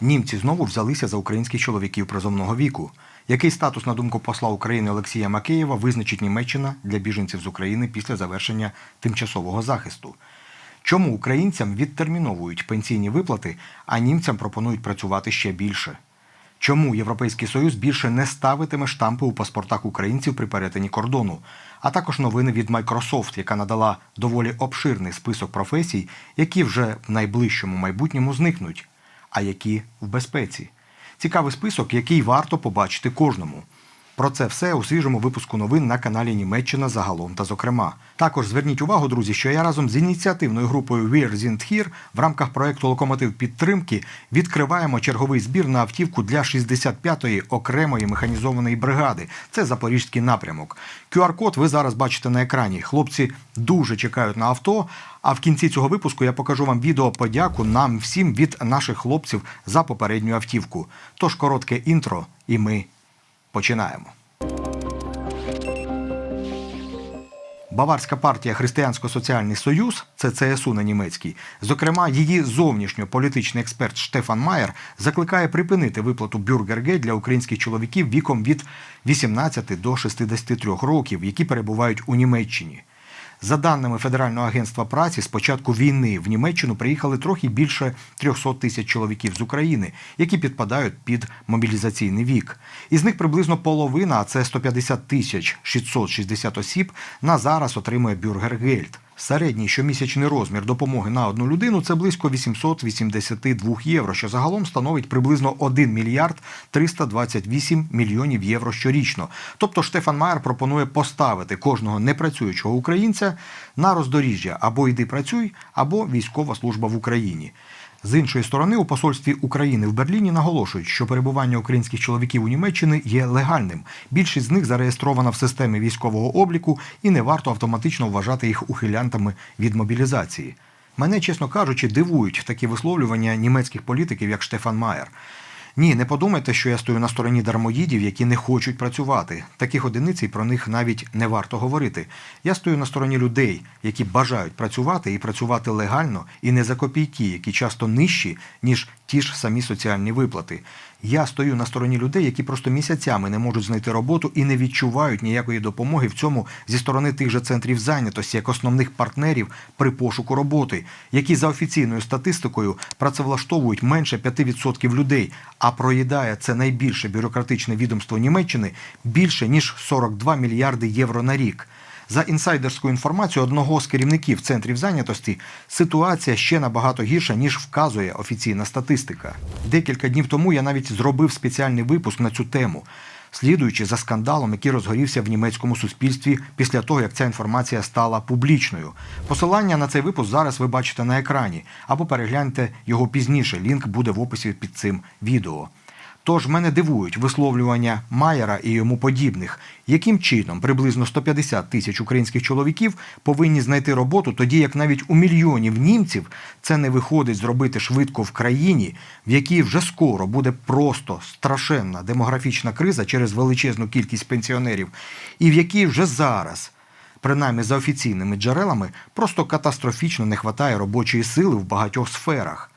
Німці знову взялися за українських чоловіків призовного віку. Який статус, на думку посла України Олексія Макеєва, визначить Німеччина для біженців з України після завершення тимчасового захисту? Чому українцям відтерміновують пенсійні виплати, а німцям пропонують працювати ще більше? Чому Європейський Союз більше не ставитиме штампи у паспортах українців при перетині кордону? А також новини від Microsoft, яка надала доволі обширний список професій, які вже в найближчому майбутньому зникнуть, а які в безпеці. Цікавий список, який варто побачити кожному. Про це все у свіжому випуску новин на каналі Німеччина загалом та зокрема. Також зверніть увагу, друзі, що я разом з ініціативною групою We're Sind Here в рамках проекту Локомотив підтримки відкриваємо черговий збір на автівку для 65-ї окремої механізованої бригади. Це запорізький напрямок. QR-код ви зараз бачите на екрані. Хлопці дуже чекають на авто. А в кінці цього випуску я покажу вам відео подяку нам всім від наших хлопців за попередню автівку. Тож коротке інтро, і ми починаємо. Баварська партія Християнсько-соціальний союз, це ЦСУ на німецькій, зокрема, її зовнішньополітичний експерт Штефан Майер закликає припинити виплату бюргерге для українських чоловіків віком від 18 до 63 років, які перебувають у Німеччині. За даними Федерального агентства праці, з початку війни в Німеччину приїхали трохи більше 300 тисяч чоловіків з України, які підпадають під мобілізаційний вік. Із них приблизно половина, а це 150 тисяч 660 осіб, на зараз отримує бюргергельд. Середній щомісячний розмір допомоги на одну людину це близько 882 євро, що загалом становить приблизно 1 мільярд 328 мільйонів євро щорічно. Тобто Штефан Майер пропонує поставити кожного непрацюючого українця на роздоріжжя або йди працюй, або військова служба в Україні. З іншої сторони, у посольстві України в Берліні наголошують, що перебування українських чоловіків у Німеччині є легальним. Більшість з них зареєстрована в системі військового обліку і не варто автоматично вважати їх ухилянтами від мобілізації. Мене, чесно кажучи, дивують такі висловлювання німецьких політиків, як Штефан Майер. Ні, не подумайте, що я стою на стороні дармоїдів, які не хочуть працювати. Таких одиниць і про них навіть не варто говорити. Я стою на стороні людей, які бажають працювати і працювати легально і не за копійки, які часто нижчі, ніж ті ж самі соціальні виплати. Я стою на стороні людей, які просто місяцями не можуть знайти роботу і не відчувають ніякої допомоги в цьому зі сторони тих же центрів зайнятості як основних партнерів при пошуку роботи, які за офіційною статистикою працевлаштовують менше 5% людей, а проїдає це найбільше бюрократичне відомство Німеччини більше ніж 42 мільярди євро на рік. За інсайдерською інформацією одного з керівників центрів зайнятості, ситуація ще набагато гірша, ніж вказує офіційна статистика. Декілька днів тому я навіть зробив спеціальний випуск на цю тему, слідуючи за скандалом, який розгорівся в німецькому суспільстві після того, як ця інформація стала публічною. Посилання на цей випуск зараз ви бачите на екрані, або перегляньте його пізніше. Лінк буде в описі під цим відео. Тож мене дивують висловлювання Майера і йому подібних, яким чином приблизно 150 тисяч українських чоловіків повинні знайти роботу, тоді як навіть у мільйонів німців це не виходить зробити швидко в країні, в якій вже скоро буде просто страшенна демографічна криза через величезну кількість пенсіонерів, і в якій вже зараз. Принаймні за офіційними джерелами просто катастрофічно не вистачає робочої сили в багатьох сферах.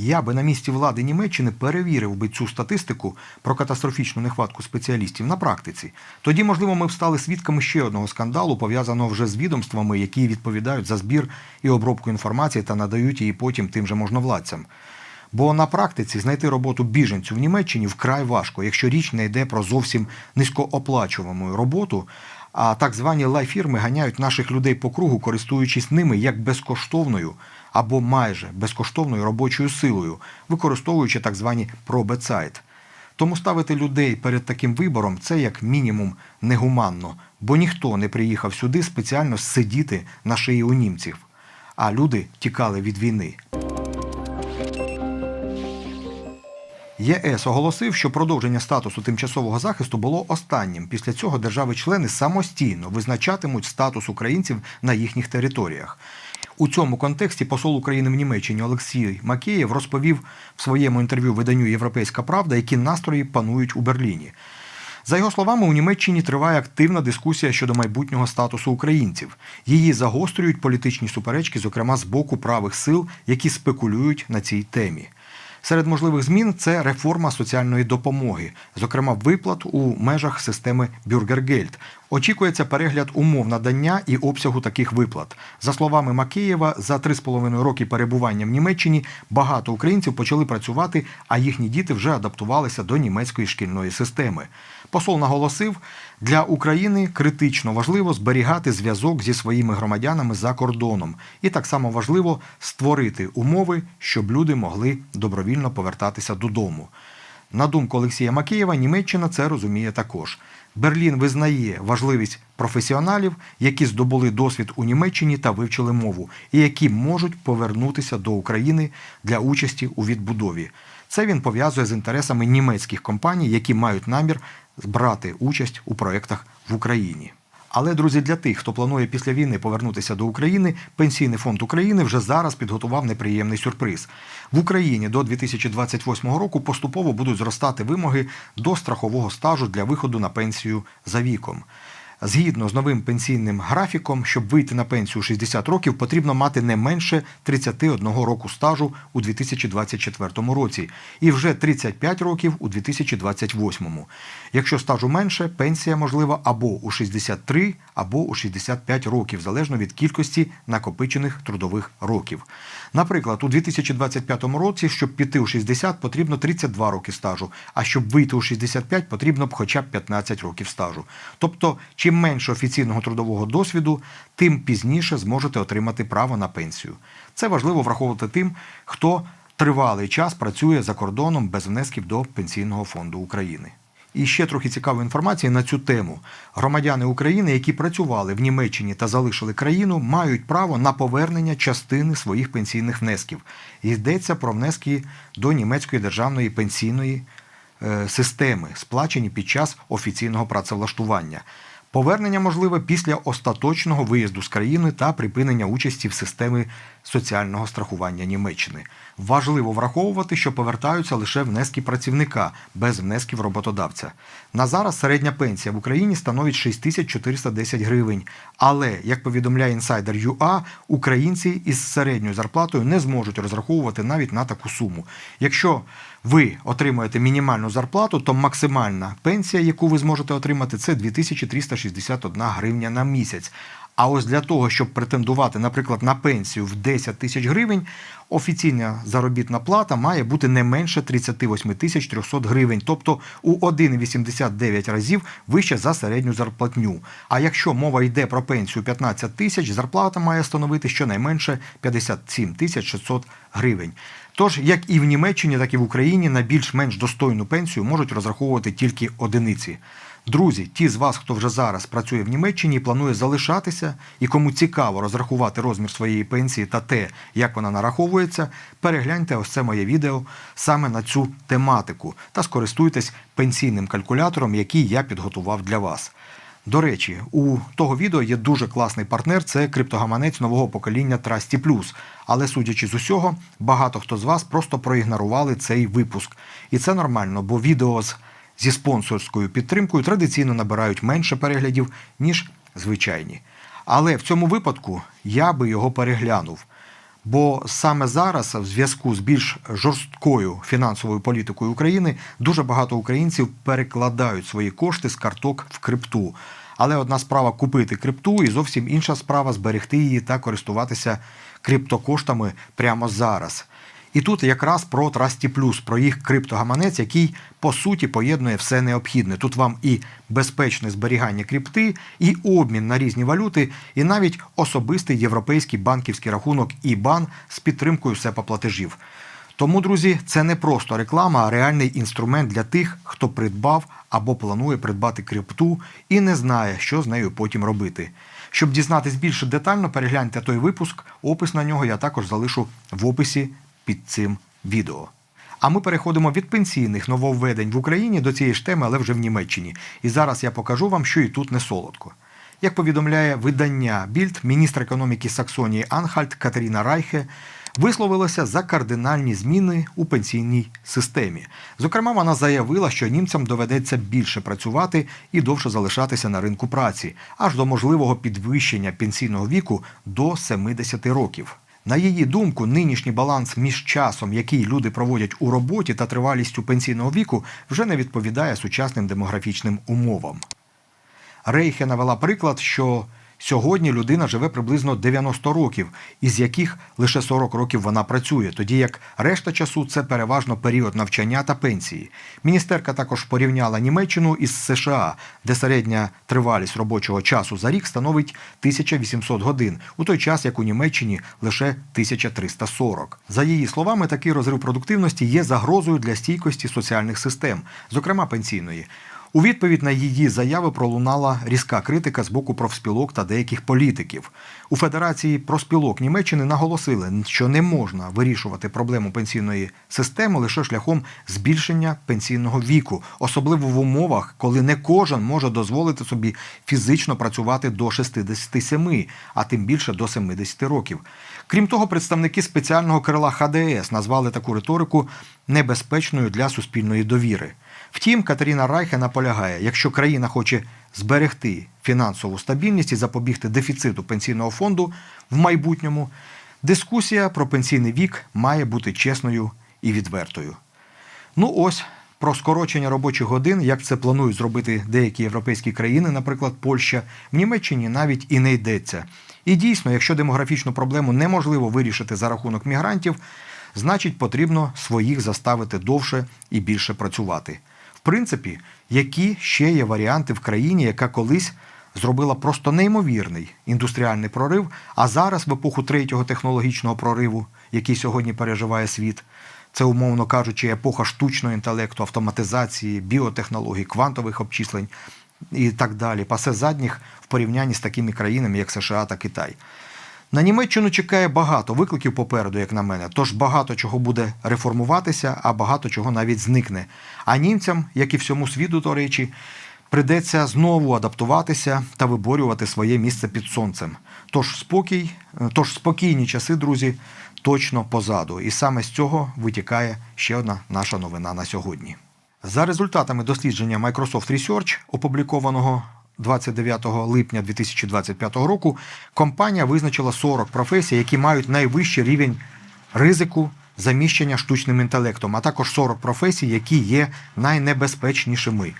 Я би на місці влади Німеччини перевірив би цю статистику про катастрофічну нехватку спеціалістів на практиці. Тоді, можливо, ми б стали свідками ще одного скандалу, пов'язаного вже з відомствами, які відповідають за збір і обробку інформації та надають її потім тим же можновладцям. Бо на практиці знайти роботу біженцю в Німеччині вкрай важко, якщо річ не йде про зовсім низькооплачувану роботу. А так звані лайфірми ганяють наших людей по кругу, користуючись ними як безкоштовною або майже безкоштовною робочою силою, використовуючи так звані пробецайт. Тому ставити людей перед таким вибором це як мінімум негуманно, бо ніхто не приїхав сюди спеціально сидіти на шиї у німців, а люди тікали від війни. ЄС оголосив, що продовження статусу тимчасового захисту було останнім. Після цього держави-члени самостійно визначатимуть статус українців на їхніх територіях. У цьому контексті посол України в Німеччині Олексій Макеєв розповів в своєму інтерв'ю виданню Європейська Правда, які настрої панують у Берліні. За його словами, у Німеччині триває активна дискусія щодо майбутнього статусу українців. Її загострюють політичні суперечки, зокрема з боку правих сил, які спекулюють на цій темі. Серед можливих змін це реформа соціальної допомоги, зокрема виплат у межах системи Бюргергельд. Очікується перегляд умов надання і обсягу таких виплат. За словами Макеєва, за 3,5 роки перебування в Німеччині багато українців почали працювати, а їхні діти вже адаптувалися до німецької шкільної системи. Посол наголосив, для України критично важливо зберігати зв'язок зі своїми громадянами за кордоном, і так само важливо створити умови, щоб люди могли добровільно повертатися додому. На думку Олексія Макеєва, Німеччина це розуміє також. Берлін визнає важливість професіоналів, які здобули досвід у Німеччині та вивчили мову, і які можуть повернутися до України для участі у відбудові. Це він пов'язує з інтересами німецьких компаній, які мають намір брати участь у проєктах в Україні. Але, друзі, для тих, хто планує після війни повернутися до України, Пенсійний фонд України вже зараз підготував неприємний сюрприз. В Україні до 2028 року поступово будуть зростати вимоги до страхового стажу для виходу на пенсію за віком. Згідно з новим пенсійним графіком, щоб вийти на пенсію у 60 років, потрібно мати не менше 31 року стажу у 2024 році і вже 35 років у 2028. Якщо стажу менше, пенсія можлива або у 63, або у 65 років, залежно від кількості накопичених трудових років. Наприклад, у 2025 році, щоб піти у 60, потрібно 32 роки стажу, а щоб вийти у 65, потрібно б хоча б 15 років стажу. Тобто, чим менше офіційного трудового досвіду, тим пізніше зможете отримати право на пенсію. Це важливо враховувати тим, хто тривалий час працює за кордоном без внесків до Пенсійного фонду України. І ще трохи цікавої інформації на цю тему. Громадяни України, які працювали в Німеччині та залишили країну, мають право на повернення частини своїх пенсійних внесків. Йдеться про внески до німецької державної пенсійної е, системи, сплачені під час офіційного працевлаштування. Повернення можливе після остаточного виїзду з країни та припинення участі в системі соціального страхування Німеччини. Важливо враховувати, що повертаються лише внески працівника без внесків роботодавця. На зараз середня пенсія в Україні становить 6410 гривень. Але, як повідомляє інсайдер ЮА, українці із середньою зарплатою не зможуть розраховувати навіть на таку суму. Якщо ви отримуєте мінімальну зарплату, то максимальна пенсія, яку ви зможете отримати, це 2361 гривня на місяць. А ось для того, щоб претендувати, наприклад, на пенсію в 10 тисяч гривень, офіційна заробітна плата має бути не менше 38 тисяч 300 гривень, тобто у 1,89 разів вище за середню зарплатню. А якщо мова йде про пенсію 15 тисяч, зарплата має становити щонайменше 57 тисяч 600 гривень. Тож, як і в Німеччині, так і в Україні на більш-менш достойну пенсію можуть розраховувати тільки одиниці. Друзі, ті з вас, хто вже зараз працює в Німеччині і планує залишатися, і кому цікаво розрахувати розмір своєї пенсії та те, як вона нараховується, перегляньте ось це моє відео саме на цю тематику та скористуйтесь пенсійним калькулятором, який я підготував для вас. До речі, у того відео є дуже класний партнер це криптогаманець нового покоління Trusty Plus. Але судячи з усього, багато хто з вас просто проігнорували цей випуск. І це нормально, бо відео з зі спонсорською підтримкою традиційно набирають менше переглядів, ніж звичайні. Але в цьому випадку я би його переглянув. Бо саме зараз, в зв'язку з більш жорсткою фінансовою політикою України, дуже багато українців перекладають свої кошти з карток в крипту. Але одна справа купити крипту, і зовсім інша справа зберегти її та користуватися криптокоштами прямо зараз. І тут якраз про Trusty Plus, про їх криптогаманець, який по суті поєднує все необхідне. Тут вам і безпечне зберігання крипти, і обмін на різні валюти, і навіть особистий європейський банківський рахунок IBAN з підтримкою СЕПА платежів. Тому, друзі, це не просто реклама, а реальний інструмент для тих, хто придбав або планує придбати крипту і не знає, що з нею потім робити. Щоб дізнатись більше детально, перегляньте той випуск. Опис на нього я також залишу в описі під цим відео. А ми переходимо від пенсійних нововведень в Україні до цієї ж теми, але вже в Німеччині. І зараз я покажу вам, що і тут не солодко. Як повідомляє видання Більд, міністр економіки Саксонії Анхальт Катеріна Райхе висловилася за кардинальні зміни у пенсійній системі. Зокрема, вона заявила, що німцям доведеться більше працювати і довше залишатися на ринку праці, аж до можливого підвищення пенсійного віку до 70 років. На її думку, нинішній баланс між часом, який люди проводять у роботі, та тривалістю пенсійного віку, вже не відповідає сучасним демографічним умовам. Рейхе навела приклад, що сьогодні людина живе приблизно 90 років, із яких лише 40 років вона працює, тоді як решта часу це переважно період навчання та пенсії. Міністерка також порівняла Німеччину із США, де середня тривалість робочого часу за рік становить 1800 годин, у той час як у Німеччині лише 1340. За її словами, такий розрив продуктивності є загрозою для стійкості соціальних систем, зокрема пенсійної. У відповідь на її заяви пролунала різка критика з боку профспілок та деяких політиків. У Федерації профспілок Німеччини наголосили, що не можна вирішувати проблему пенсійної системи лише шляхом збільшення пенсійного віку, особливо в умовах, коли не кожен може дозволити собі фізично працювати до 67, а тим більше до 70 років. Крім того, представники спеціального крила ХДС назвали таку риторику небезпечною для суспільної довіри. Втім, Катерина Райхе наполягає, якщо країна хоче зберегти фінансову стабільність і запобігти дефіциту пенсійного фонду в майбутньому, дискусія про пенсійний вік має бути чесною і відвертою. Ну ось про скорочення робочих годин, як це планують зробити деякі європейські країни, наприклад, Польща, в Німеччині навіть і не йдеться. І дійсно, якщо демографічну проблему неможливо вирішити за рахунок мігрантів, значить потрібно своїх заставити довше і більше працювати. В принципі, які ще є варіанти в країні, яка колись зробила просто неймовірний індустріальний прорив, а зараз, в епоху третього технологічного прориву, який сьогодні переживає світ, це, умовно кажучи, епоха штучного інтелекту, автоматизації, біотехнологій, квантових обчислень і так далі, пасе задніх в порівнянні з такими країнами, як США та Китай. На Німеччину чекає багато викликів попереду, як на мене. Тож багато чого буде реформуватися, а багато чого навіть зникне. А німцям, як і всьому світу, до речі, придеться знову адаптуватися та виборювати своє місце під сонцем. Тож спокій, тож спокійні часи, друзі, точно позаду. І саме з цього витікає ще одна наша новина на сьогодні. За результатами дослідження Microsoft Research, опублікованого 29 липня 2025 року, компанія визначила 40 професій, які мають найвищий рівень ризику заміщення штучним інтелектом, а також 40 професій, які є найнебезпечнішими.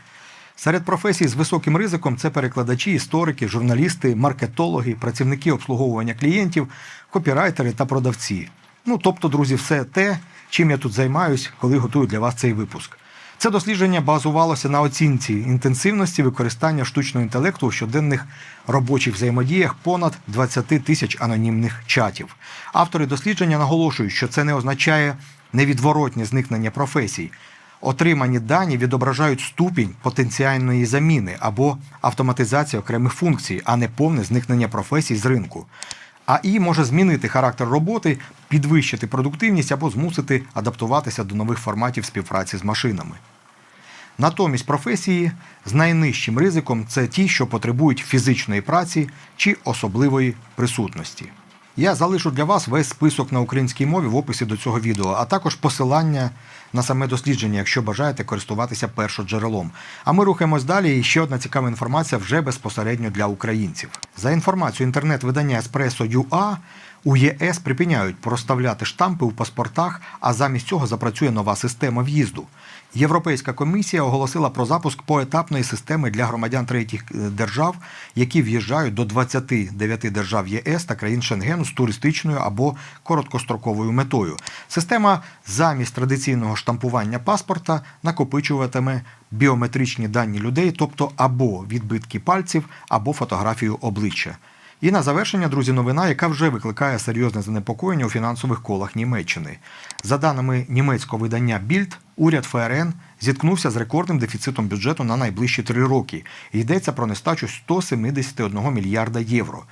Серед професій з високим ризиком це перекладачі, історики, журналісти, маркетологи, працівники обслуговування клієнтів, копірайтери та продавці. Ну, тобто, друзі, все те, чим я тут займаюсь, коли готую для вас цей випуск. Це дослідження базувалося на оцінці інтенсивності використання штучного інтелекту у щоденних робочих взаємодіях понад 20 тисяч анонімних чатів. Автори дослідження наголошують, що це не означає невідворотнє зникнення професій. Отримані дані відображають ступінь потенціальної заміни або автоматизації окремих функцій, а не повне зникнення професій з ринку. АІ може змінити характер роботи, підвищити продуктивність або змусити адаптуватися до нових форматів співпраці з машинами. Натомість професії з найнижчим ризиком це ті, що потребують фізичної праці чи особливої присутності. Я залишу для вас весь список на українській мові в описі до цього відео, а також посилання на саме дослідження, якщо бажаєте користуватися першоджерелом. А ми рухаємось далі. І ще одна цікава інформація вже безпосередньо для українців. За інформацією інтернет-видання Espresso.ua, у ЄС припиняють проставляти штампи у паспортах, а замість цього запрацює нова система в'їзду. Європейська комісія оголосила про запуск поетапної системи для громадян третіх е, держав, які в'їжджають до 29 держав ЄС та країн Шенгену з туристичною або короткостроковою метою. Система замість традиційного штампування паспорта накопичуватиме біометричні дані людей, тобто або відбитки пальців, або фотографію обличчя. І на завершення, друзі, новина, яка вже викликає серйозне занепокоєння у фінансових колах Німеччини. За даними німецького видання Більд, уряд ФРН зіткнувся з рекордним дефіцитом бюджету на найближчі три роки. Йдеться про нестачу 171 мільярда євро.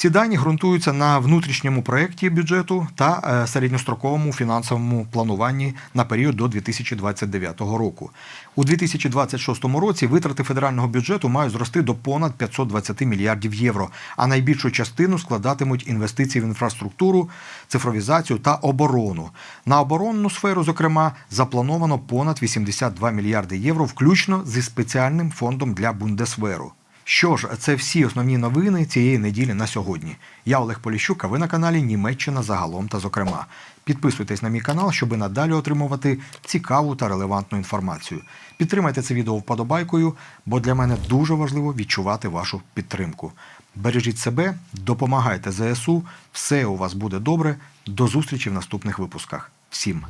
Ці дані ґрунтуються на внутрішньому проєкті бюджету та е, середньостроковому фінансовому плануванні на період до 2029 року. У 2026 році витрати федерального бюджету мають зрости до понад 520 мільярдів євро, а найбільшу частину складатимуть інвестиції в інфраструктуру, цифровізацію та оборону. На оборонну сферу, зокрема, заплановано понад 82 мільярди євро, включно зі спеціальним фондом для Бундесверу. Що ж, це всі основні новини цієї неділі на сьогодні. Я Олег Поліщук, а ви на каналі Німеччина загалом та зокрема. Підписуйтесь на мій канал, щоб надалі отримувати цікаву та релевантну інформацію. Підтримайте це відео вподобайкою, бо для мене дуже важливо відчувати вашу підтримку. Бережіть себе, допомагайте ЗСУ, все у вас буде добре. До зустрічі в наступних випусках. Всім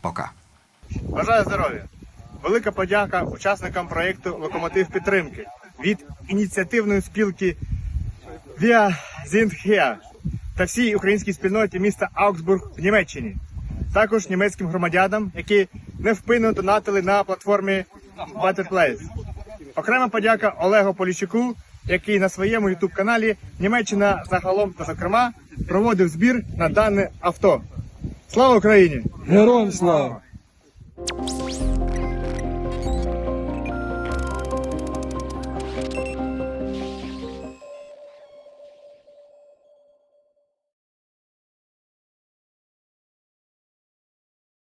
пока. Бажаю здоров'я! Велика подяка учасникам проєкту Локомотив підтримки від ініціативної спілки Via Zindher та всій українській спільноті міста Аугсбург в Німеччині. Також німецьким громадянам, які невпинно донатили на платформі Better Place. Окрема подяка Олегу Поліщуку, який на своєму youtube каналі Німеччина загалом та зокрема проводив збір на дане авто. Слава Україні! Героям слава!